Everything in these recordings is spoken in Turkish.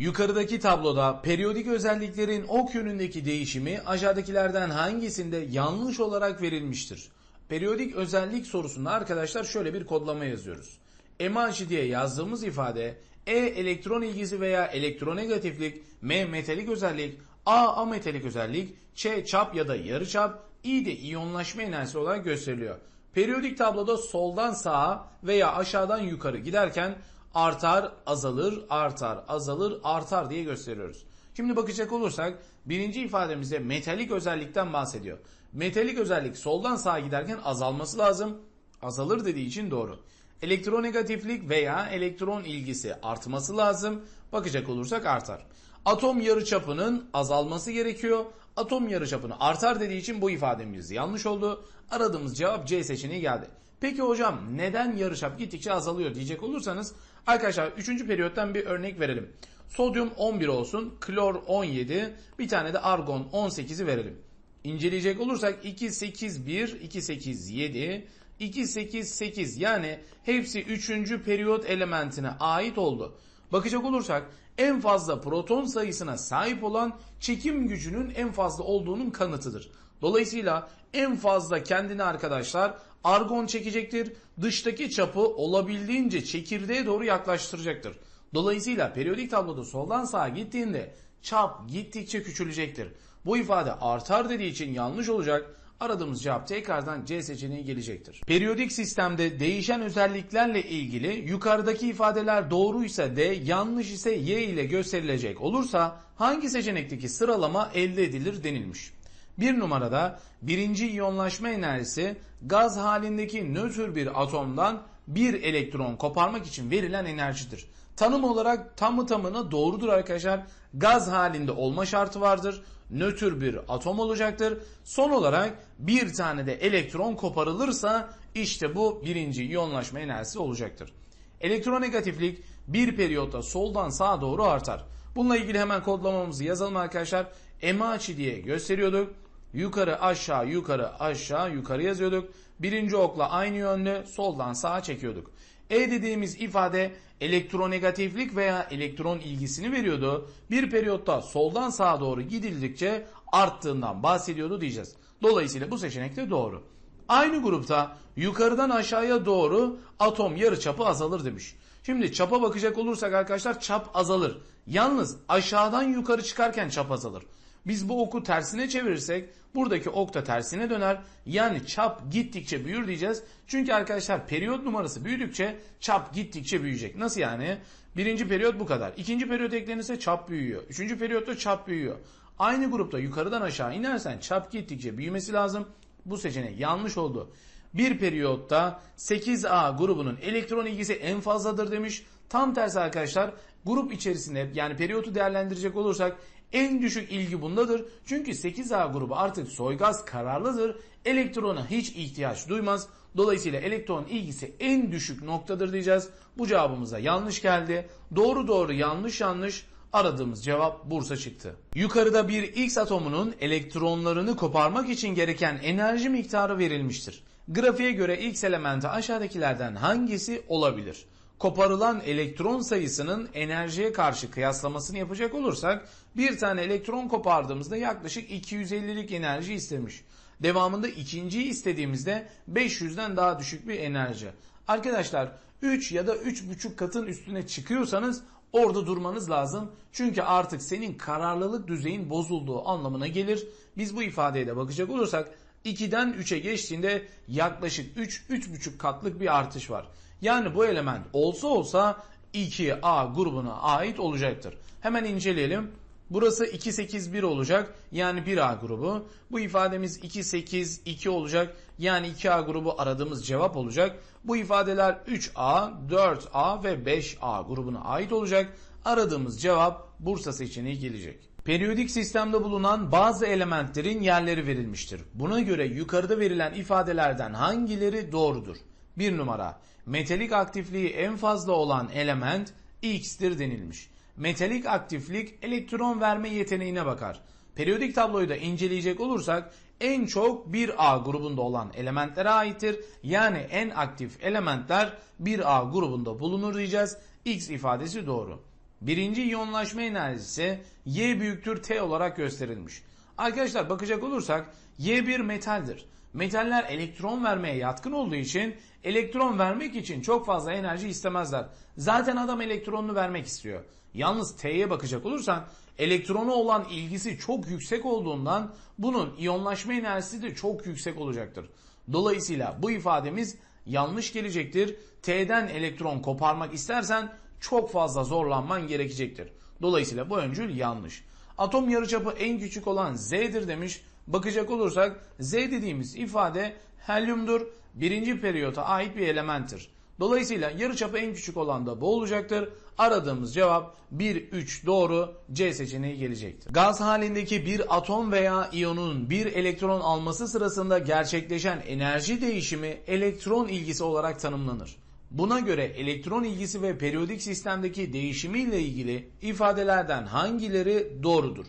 Yukarıdaki tabloda periyodik özelliklerin ok yönündeki değişimi aşağıdakilerden hangisinde yanlış olarak verilmiştir? Periyodik özellik sorusunda arkadaşlar şöyle bir kodlama yazıyoruz. MH diye yazdığımız ifade E elektron ilgisi veya elektronegatiflik, M metalik özellik, A ametalik özellik, Ç çap ya da yarı çap, İ de iyonlaşma enerjisi olarak gösteriliyor. Periyodik tabloda soldan sağa veya aşağıdan yukarı giderken artar, azalır, artar, azalır, artar diye gösteriyoruz. Şimdi bakacak olursak birinci ifademizde metalik özellikten bahsediyor. Metalik özellik soldan sağa giderken azalması lazım. Azalır dediği için doğru. Elektronegatiflik veya elektron ilgisi artması lazım. Bakacak olursak artar. Atom yarıçapının azalması gerekiyor. Atom yarıçapını artar dediği için bu ifademiz yanlış oldu. Aradığımız cevap C seçeneği geldi. Peki hocam neden yarıçap gittikçe azalıyor diyecek olursanız arkadaşlar 3. periyottan bir örnek verelim. Sodyum 11 olsun, klor 17, bir tane de argon 18'i verelim. İnceleyecek olursak 2 8 1, 2 8 7, 2 8 8 yani hepsi 3. periyot elementine ait oldu. Bakacak olursak en fazla proton sayısına sahip olan çekim gücünün en fazla olduğunun kanıtıdır. Dolayısıyla en fazla kendini arkadaşlar argon çekecektir. Dıştaki çapı olabildiğince çekirdeğe doğru yaklaştıracaktır. Dolayısıyla periyodik tabloda soldan sağa gittiğinde çap gittikçe küçülecektir. Bu ifade artar dediği için yanlış olacak. Aradığımız cevap tekrardan C seçeneği gelecektir. Periyodik sistemde değişen özelliklerle ilgili yukarıdaki ifadeler doğruysa D, yanlış ise Y ile gösterilecek olursa hangi seçenekteki sıralama elde edilir denilmiş. Bir numarada birinci iyonlaşma enerjisi gaz halindeki nötr bir atomdan bir elektron koparmak için verilen enerjidir. Tanım olarak tamı tamına doğrudur arkadaşlar. Gaz halinde olma şartı vardır. Nötr bir atom olacaktır. Son olarak bir tane de elektron koparılırsa işte bu birinci iyonlaşma enerjisi olacaktır. Elektronegatiflik bir periyotta soldan sağa doğru artar. Bununla ilgili hemen kodlamamızı yazalım arkadaşlar. MH diye gösteriyorduk. Yukarı aşağı yukarı aşağı yukarı yazıyorduk. Birinci okla aynı yönlü soldan sağa çekiyorduk. E dediğimiz ifade elektronegatiflik veya elektron ilgisini veriyordu. Bir periyotta soldan sağa doğru gidildikçe arttığından bahsediyordu diyeceğiz. Dolayısıyla bu seçenek de doğru. Aynı grupta yukarıdan aşağıya doğru atom yarıçapı azalır demiş. Şimdi çapa bakacak olursak arkadaşlar çap azalır. Yalnız aşağıdan yukarı çıkarken çap azalır. Biz bu oku tersine çevirirsek buradaki ok da tersine döner. Yani çap gittikçe büyür diyeceğiz. Çünkü arkadaşlar periyot numarası büyüdükçe çap gittikçe büyüyecek. Nasıl yani? Birinci periyot bu kadar. İkinci periyot eklenirse çap büyüyor. Üçüncü periyotta çap büyüyor. Aynı grupta yukarıdan aşağı inersen çap gittikçe büyümesi lazım. Bu seçenek yanlış oldu. Bir periyotta 8A grubunun elektron ilgisi en fazladır demiş. Tam tersi arkadaşlar grup içerisinde yani periyotu değerlendirecek olursak en düşük ilgi bundadır. Çünkü 8A grubu artık soygaz kararlıdır. Elektrona hiç ihtiyaç duymaz. Dolayısıyla elektron ilgisi en düşük noktadır diyeceğiz. Bu cevabımıza yanlış geldi. Doğru doğru yanlış yanlış aradığımız cevap Bursa çıktı. Yukarıda bir X atomunun elektronlarını koparmak için gereken enerji miktarı verilmiştir. Grafiğe göre X elementi aşağıdakilerden hangisi olabilir? Koparılan elektron sayısının enerjiye karşı kıyaslamasını yapacak olursak bir tane elektron kopardığımızda yaklaşık 250'lik enerji istemiş. Devamında ikinciyi istediğimizde 500'den daha düşük bir enerji. Arkadaşlar 3 ya da 3,5 katın üstüne çıkıyorsanız orada durmanız lazım. Çünkü artık senin kararlılık düzeyin bozulduğu anlamına gelir. Biz bu ifadeye de bakacak olursak 2'den 3'e geçtiğinde yaklaşık 3-3,5 katlık bir artış var. Yani bu element olsa olsa 2A grubuna ait olacaktır. Hemen inceleyelim. Burası 281 olacak yani 1A grubu. Bu ifademiz 282 olacak yani 2A grubu aradığımız cevap olacak. Bu ifadeler 3A, 4A ve 5A grubuna ait olacak. Aradığımız cevap Bursa seçeneği gelecek. Periyodik sistemde bulunan bazı elementlerin yerleri verilmiştir. Buna göre yukarıda verilen ifadelerden hangileri doğrudur? 1 numara metalik aktifliği en fazla olan element X'tir denilmiş. Metalik aktiflik elektron verme yeteneğine bakar. Periyodik tabloyu da inceleyecek olursak en çok 1A grubunda olan elementlere aittir. Yani en aktif elementler 1A grubunda bulunur diyeceğiz. X ifadesi doğru. Birinci iyonlaşma enerjisi Y büyüktür T olarak gösterilmiş. Arkadaşlar bakacak olursak Y1 metaldir. Metaller elektron vermeye yatkın olduğu için elektron vermek için çok fazla enerji istemezler. Zaten adam elektronunu vermek istiyor. Yalnız T'ye bakacak olursan elektronu olan ilgisi çok yüksek olduğundan bunun iyonlaşma enerjisi de çok yüksek olacaktır. Dolayısıyla bu ifademiz yanlış gelecektir. T'den elektron koparmak istersen çok fazla zorlanman gerekecektir. Dolayısıyla bu öncül yanlış. Atom yarıçapı en küçük olan Z'dir demiş. Bakacak olursak Z dediğimiz ifade helyumdur. Birinci periyota ait bir elementtir. Dolayısıyla yarıçapı en küçük olan da bu olacaktır. Aradığımız cevap 1, 3 doğru C seçeneği gelecektir. Gaz halindeki bir atom veya iyonun bir elektron alması sırasında gerçekleşen enerji değişimi elektron ilgisi olarak tanımlanır. Buna göre elektron ilgisi ve periyodik sistemdeki değişimiyle ilgili ifadelerden hangileri doğrudur?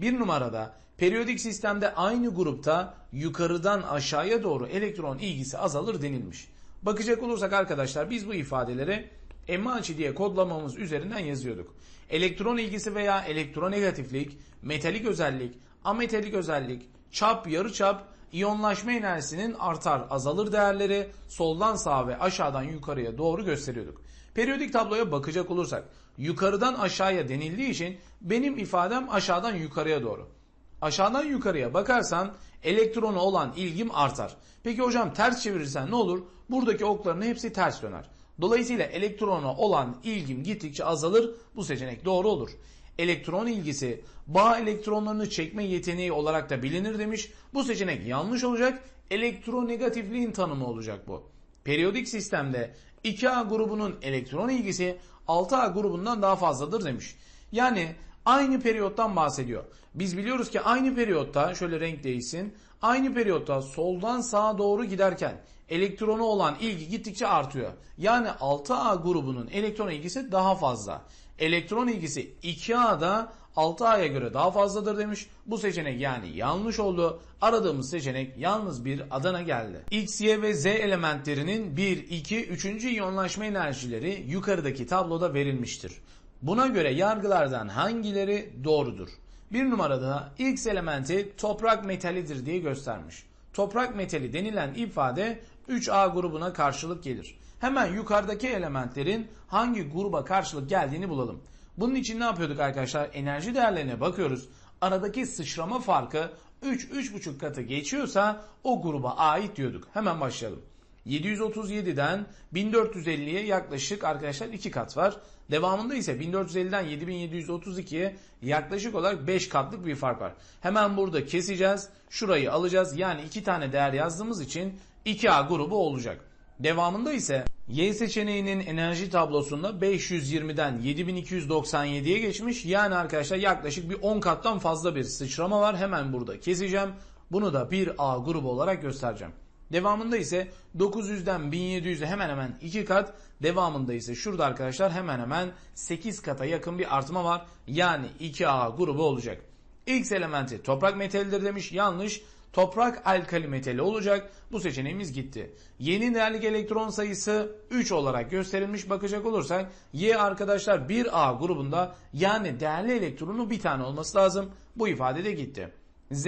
Bir numarada periyodik sistemde aynı grupta yukarıdan aşağıya doğru elektron ilgisi azalır denilmiş. Bakacak olursak arkadaşlar biz bu ifadeleri Emmaçi diye kodlamamız üzerinden yazıyorduk. Elektron ilgisi veya elektronegatiflik, metalik özellik, ametalik özellik, çap, yarıçap, iyonlaşma enerjisinin artar azalır değerleri soldan sağa ve aşağıdan yukarıya doğru gösteriyorduk. Periyodik tabloya bakacak olursak yukarıdan aşağıya denildiği için benim ifadem aşağıdan yukarıya doğru. Aşağıdan yukarıya bakarsan elektrona olan ilgim artar. Peki hocam ters çevirirsen ne olur? Buradaki okların hepsi ters döner. Dolayısıyla elektrona olan ilgim gittikçe azalır. Bu seçenek doğru olur. Elektron ilgisi bağ elektronlarını çekme yeteneği olarak da bilinir demiş. Bu seçenek yanlış olacak. Elektronegatifliğin tanımı olacak bu. Periyodik sistemde 2A grubunun elektron ilgisi 6A grubundan daha fazladır demiş. Yani aynı periyottan bahsediyor. Biz biliyoruz ki aynı periyotta şöyle renk değişsin. Aynı periyotta soldan sağa doğru giderken elektronu olan ilgi gittikçe artıyor. Yani 6A grubunun elektron ilgisi daha fazla. Elektron ilgisi 2A'da 6A'ya göre daha fazladır demiş. Bu seçenek yani yanlış oldu. Aradığımız seçenek yalnız bir Adana geldi. X, Y ve Z elementlerinin 1, 2, 3. iyonlaşma enerjileri yukarıdaki tabloda verilmiştir. Buna göre yargılardan hangileri doğrudur? Bir numarada X elementi toprak metalidir diye göstermiş. Toprak metali denilen ifade 3A grubuna karşılık gelir. Hemen yukarıdaki elementlerin hangi gruba karşılık geldiğini bulalım. Bunun için ne yapıyorduk arkadaşlar? Enerji değerlerine bakıyoruz. Aradaki sıçrama farkı 3-3,5 katı geçiyorsa o gruba ait diyorduk. Hemen başlayalım. 737'den 1450'ye yaklaşık arkadaşlar 2 kat var. Devamında ise 1450'den 7732'ye yaklaşık olarak 5 katlık bir fark var. Hemen burada keseceğiz. Şurayı alacağız. Yani 2 tane değer yazdığımız için 2A grubu olacak. Devamında ise Y seçeneğinin enerji tablosunda 520'den 7297'ye geçmiş. Yani arkadaşlar yaklaşık bir 10 kattan fazla bir sıçrama var. Hemen burada keseceğim. Bunu da bir A grubu olarak göstereceğim. Devamında ise 900'den 1700'e hemen hemen 2 kat. Devamında ise şurada arkadaşlar hemen hemen 8 kata yakın bir artma var. Yani 2A grubu olacak. X elementi toprak metalidir demiş. Yanlış. Toprak alkali metali olacak. Bu seçeneğimiz gitti. Yeni değerlik elektron sayısı 3 olarak gösterilmiş bakacak olursak Y arkadaşlar 1A grubunda yani değerli elektronu bir tane olması lazım. Bu ifade de gitti. Z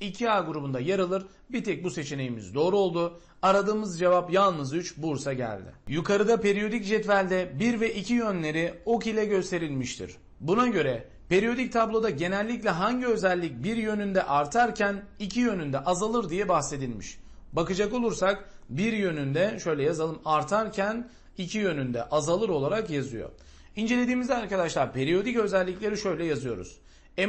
2A grubunda yer alır. Bir tek bu seçeneğimiz doğru oldu. Aradığımız cevap yalnız 3 Bursa geldi. Yukarıda periyodik cetvelde 1 ve 2 yönleri ok ile gösterilmiştir. Buna göre periyodik tabloda genellikle hangi özellik bir yönünde artarken iki yönünde azalır diye bahsedilmiş. Bakacak olursak bir yönünde şöyle yazalım artarken iki yönünde azalır olarak yazıyor. İncelediğimizde arkadaşlar periyodik özellikleri şöyle yazıyoruz.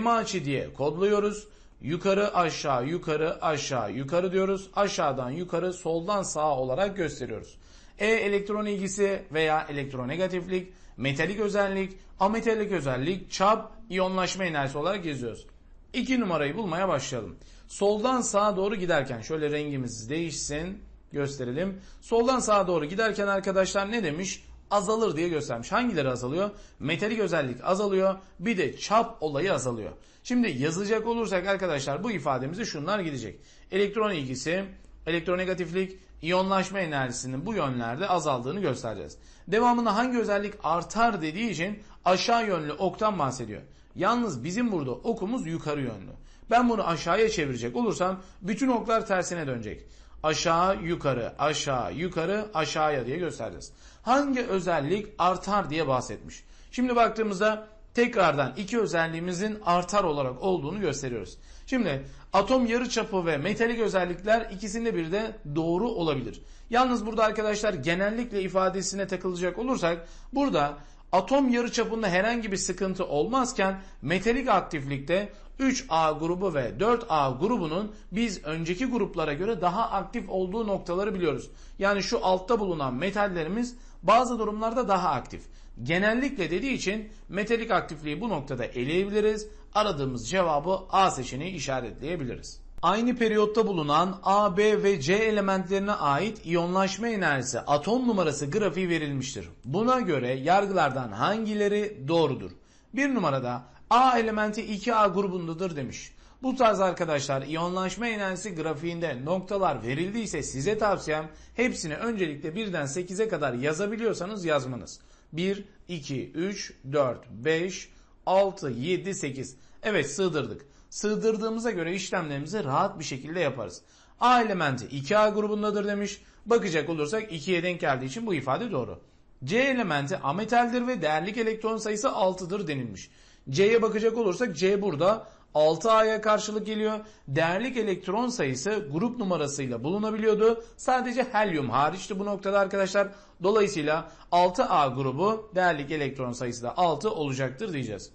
Açı diye kodluyoruz. Yukarı aşağı yukarı aşağı yukarı diyoruz. Aşağıdan yukarı soldan sağa olarak gösteriyoruz. E elektron ilgisi veya elektronegatiflik, metalik özellik, ametalik özellik, çap, iyonlaşma enerjisi olarak yazıyoruz. 2 numarayı bulmaya başlayalım. Soldan sağa doğru giderken şöyle rengimiz değişsin gösterelim. Soldan sağa doğru giderken arkadaşlar ne demiş? Azalır diye göstermiş. Hangileri azalıyor? Metalik özellik azalıyor. Bir de çap olayı azalıyor. Şimdi yazacak olursak arkadaşlar bu ifademizi şunlar gidecek. Elektron ilgisi, elektronegatiflik, İyonlaşma enerjisinin bu yönlerde azaldığını göstereceğiz. Devamında hangi özellik artar dediği için aşağı yönlü oktan bahsediyor. Yalnız bizim burada okumuz yukarı yönlü. Ben bunu aşağıya çevirecek olursam bütün oklar tersine dönecek. Aşağı yukarı aşağı yukarı aşağıya diye göstereceğiz. Hangi özellik artar diye bahsetmiş. Şimdi baktığımızda tekrardan iki özelliğimizin artar olarak olduğunu gösteriyoruz. Şimdi atom yarıçapı ve metalik özellikler ikisinde bir de doğru olabilir. Yalnız burada arkadaşlar genellikle ifadesine takılacak olursak burada atom yarıçapında herhangi bir sıkıntı olmazken metalik aktiflikte 3A grubu ve 4A grubunun biz önceki gruplara göre daha aktif olduğu noktaları biliyoruz. Yani şu altta bulunan metallerimiz bazı durumlarda daha aktif. Genellikle dediği için metalik aktifliği bu noktada eleyebiliriz. Aradığımız cevabı A seçeneği işaretleyebiliriz. Aynı periyotta bulunan A, B ve C elementlerine ait iyonlaşma enerjisi atom numarası grafiği verilmiştir. Buna göre yargılardan hangileri doğrudur? Bir numarada A elementi 2A grubundadır demiş. Bu tarz arkadaşlar iyonlaşma enerjisi grafiğinde noktalar verildiyse size tavsiyem hepsini öncelikle birden 8'e kadar yazabiliyorsanız yazmanız. 1, 2, 3, 4, 5, 6, 7, 8. Evet sığdırdık. Sığdırdığımıza göre işlemlerimizi rahat bir şekilde yaparız. A elementi 2A grubundadır demiş. Bakacak olursak 2'ye denk geldiği için bu ifade doğru. C elementi ametaldir ve değerlik elektron sayısı 6'dır denilmiş. C'ye bakacak olursak C burada 6A'ya karşılık geliyor. Değerlik elektron sayısı grup numarasıyla bulunabiliyordu. Sadece helyum hariçti bu noktada arkadaşlar. Dolayısıyla 6A grubu değerlik elektron sayısı da 6 olacaktır diyeceğiz.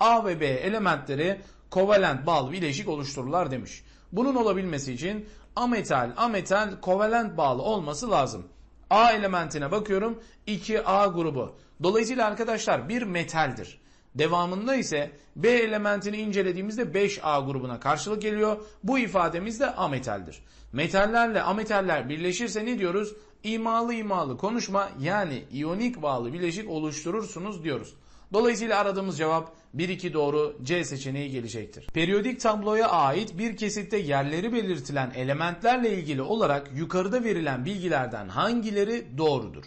A ve B elementleri kovalent bağlı bileşik oluştururlar demiş. Bunun olabilmesi için ametal ametal kovalent bağlı olması lazım. A elementine bakıyorum 2A grubu. Dolayısıyla arkadaşlar bir metaldir. Devamında ise B elementini incelediğimizde 5A grubuna karşılık geliyor. Bu ifademiz de ametaldir. Metallerle ametaller birleşirse ne diyoruz? İmalı imalı konuşma yani iyonik bağlı bileşik oluşturursunuz diyoruz. Dolayısıyla aradığımız cevap 1-2 doğru C seçeneği gelecektir. Periyodik tabloya ait bir kesitte yerleri belirtilen elementlerle ilgili olarak yukarıda verilen bilgilerden hangileri doğrudur?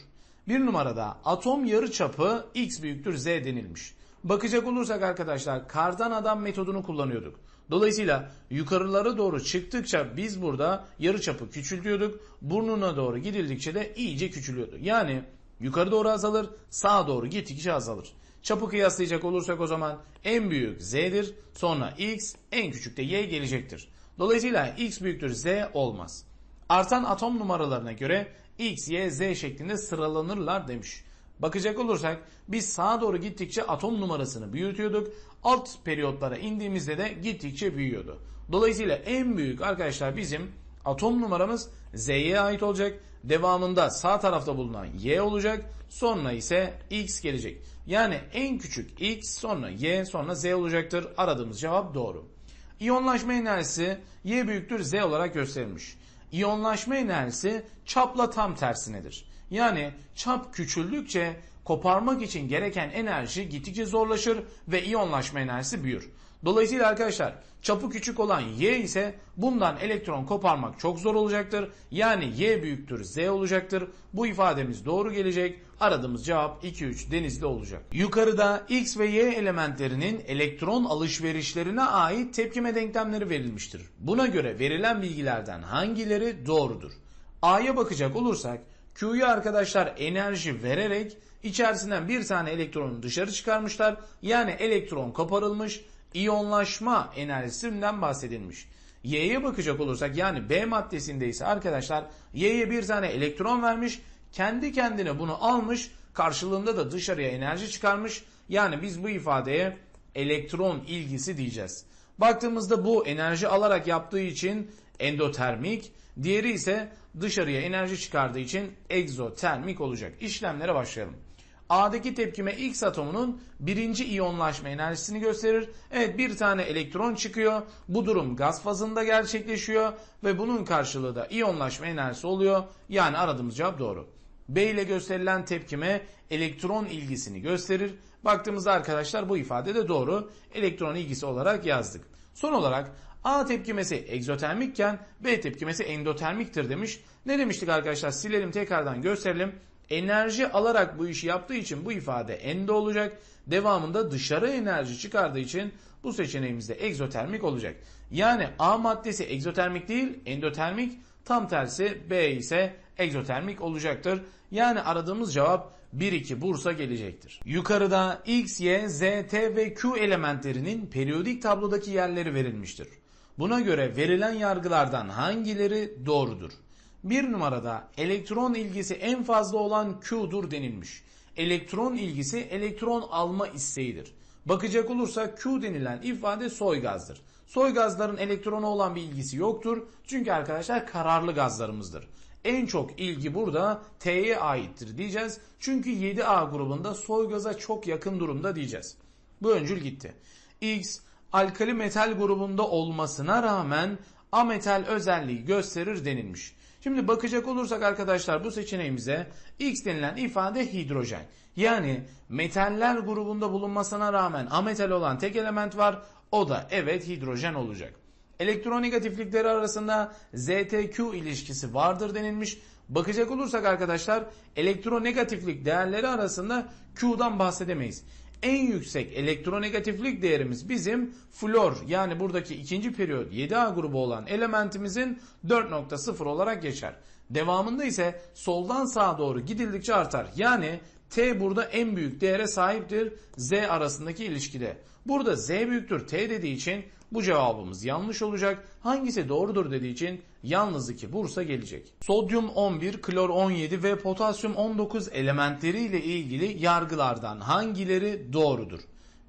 Bir numarada atom yarıçapı x büyüktür z denilmiş. Bakacak olursak arkadaşlar kardan adam metodunu kullanıyorduk. Dolayısıyla yukarılara doğru çıktıkça biz burada yarıçapı küçültüyorduk. Burnuna doğru gidildikçe de iyice küçülüyordu. Yani yukarı doğru azalır, sağa doğru gittikçe azalır. Çapı kıyaslayacak olursak o zaman en büyük z'dir, sonra x, en küçük de y gelecektir. Dolayısıyla x büyüktür z olmaz. Artan atom numaralarına göre x, y, z şeklinde sıralanırlar demiş. Bakacak olursak biz sağa doğru gittikçe atom numarasını büyütüyorduk. Alt periyotlara indiğimizde de gittikçe büyüyordu. Dolayısıyla en büyük arkadaşlar bizim atom numaramız Z'ye ait olacak. Devamında sağ tarafta bulunan Y olacak. Sonra ise X gelecek. Yani en küçük X sonra Y sonra Z olacaktır. Aradığımız cevap doğru. İyonlaşma enerjisi Y büyüktür Z olarak gösterilmiş. İyonlaşma enerjisi çapla tam tersinedir. Yani çap küçüldükçe koparmak için gereken enerji gittikçe zorlaşır ve iyonlaşma enerjisi büyür. Dolayısıyla arkadaşlar çapı küçük olan Y ise bundan elektron koparmak çok zor olacaktır. Yani Y büyüktür Z olacaktır. Bu ifademiz doğru gelecek. Aradığımız cevap 2-3 denizli olacak. Yukarıda X ve Y elementlerinin elektron alışverişlerine ait tepkime denklemleri verilmiştir. Buna göre verilen bilgilerden hangileri doğrudur? A'ya bakacak olursak Q'ya arkadaşlar enerji vererek içerisinden bir tane elektronu dışarı çıkarmışlar. Yani elektron koparılmış iyonlaşma enerjisinden bahsedilmiş. Y'ye bakacak olursak yani B maddesinde ise arkadaşlar Y'ye bir tane elektron vermiş. Kendi kendine bunu almış. Karşılığında da dışarıya enerji çıkarmış. Yani biz bu ifadeye elektron ilgisi diyeceğiz. Baktığımızda bu enerji alarak yaptığı için endotermik, diğeri ise dışarıya enerji çıkardığı için egzotermik olacak. İşlemlere başlayalım. A'daki tepkime X atomunun birinci iyonlaşma enerjisini gösterir. Evet bir tane elektron çıkıyor. Bu durum gaz fazında gerçekleşiyor ve bunun karşılığı da iyonlaşma enerjisi oluyor. Yani aradığımız cevap doğru. B ile gösterilen tepkime elektron ilgisini gösterir. Baktığımızda arkadaşlar bu ifade de doğru. Elektron ilgisi olarak yazdık. Son olarak A tepkimesi egzotermikken B tepkimesi endotermiktir demiş. Ne demiştik arkadaşlar? Silelim tekrardan gösterelim. Enerji alarak bu işi yaptığı için bu ifade endo olacak. Devamında dışarı enerji çıkardığı için bu seçeneğimizde egzotermik olacak. Yani A maddesi egzotermik değil endotermik. Tam tersi B ise egzotermik olacaktır. Yani aradığımız cevap 1-2 Bursa gelecektir. Yukarıda X, Y, Z, T ve Q elementlerinin periyodik tablodaki yerleri verilmiştir. Buna göre verilen yargılardan hangileri doğrudur? Bir numarada elektron ilgisi en fazla olan Q'dur denilmiş. Elektron ilgisi elektron alma isteğidir. Bakacak olursak Q denilen ifade soy gazdır. Soy gazların elektrona olan bir ilgisi yoktur. Çünkü arkadaşlar kararlı gazlarımızdır. En çok ilgi burada T'ye aittir diyeceğiz. Çünkü 7A grubunda soy gaza çok yakın durumda diyeceğiz. Bu öncül gitti. X alkali metal grubunda olmasına rağmen ametal özelliği gösterir denilmiş. Şimdi bakacak olursak arkadaşlar bu seçeneğimize X denilen ifade hidrojen. Yani metaller grubunda bulunmasına rağmen ametal olan tek element var. O da evet hidrojen olacak. Elektronegatiflikleri arasında ZTQ ilişkisi vardır denilmiş. Bakacak olursak arkadaşlar elektronegatiflik değerleri arasında Q'dan bahsedemeyiz. En yüksek elektronegatiflik değerimiz bizim flor yani buradaki ikinci periyot 7A grubu olan elementimizin 4.0 olarak geçer. Devamında ise soldan sağa doğru gidildikçe artar. Yani T burada en büyük değere sahiptir Z arasındaki ilişkide. Burada Z büyüktür T dediği için bu cevabımız yanlış olacak. Hangisi doğrudur dediği için yalnız 2 Bursa gelecek. Sodyum 11, klor 17 ve potasyum 19 elementleriyle ilgili yargılardan hangileri doğrudur?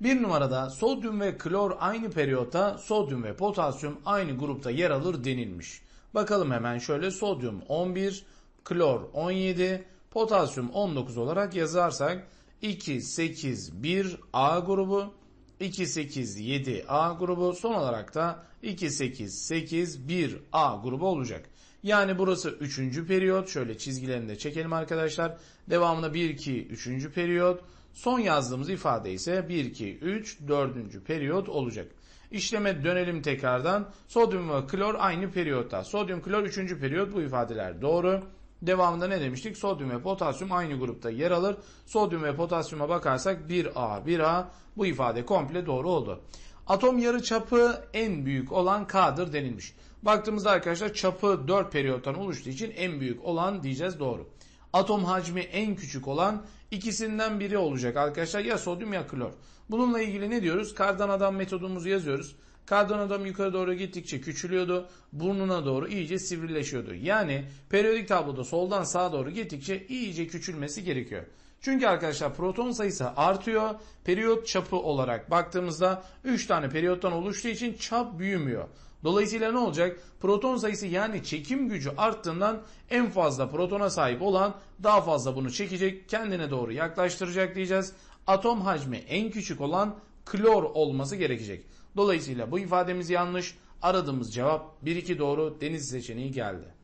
Bir numarada sodyum ve klor aynı periyotta, sodyum ve potasyum aynı grupta yer alır denilmiş. Bakalım hemen şöyle sodyum 11, klor 17, potasyum 19 olarak yazarsak 2, 8, 1 A grubu, 2, 8, 7 A grubu son olarak da 2, 8, 8, 1 A grubu olacak. Yani burası 3. periyot. Şöyle çizgilerini de çekelim arkadaşlar. Devamında 1, 2, 3. periyot. Son yazdığımız ifade ise 1, 2, 3, 4. periyot olacak. İşleme dönelim tekrardan. Sodyum ve klor aynı periyotta. Sodyum, klor 3. periyot bu ifadeler doğru. Devamında ne demiştik? Sodyum ve potasyum aynı grupta yer alır. Sodyum ve potasyuma bakarsak 1A, 1A bu ifade komple doğru oldu. Atom yarı çapı en büyük olan K'dır denilmiş. Baktığımızda arkadaşlar çapı 4 periyottan oluştuğu için en büyük olan diyeceğiz doğru. Atom hacmi en küçük olan ikisinden biri olacak arkadaşlar ya sodyum ya klor. Bununla ilgili ne diyoruz? Kardan adam metodumuzu yazıyoruz. Kardan adam yukarı doğru gittikçe küçülüyordu. Burnuna doğru iyice sivrileşiyordu. Yani periyodik tabloda soldan sağa doğru gittikçe iyice küçülmesi gerekiyor. Çünkü arkadaşlar proton sayısı artıyor. Periyot çapı olarak baktığımızda 3 tane periyottan oluştuğu için çap büyümüyor. Dolayısıyla ne olacak? Proton sayısı yani çekim gücü arttığından en fazla protona sahip olan daha fazla bunu çekecek, kendine doğru yaklaştıracak diyeceğiz. Atom hacmi en küçük olan klor olması gerekecek. Dolayısıyla bu ifademiz yanlış. Aradığımız cevap 1-2 doğru deniz seçeneği geldi.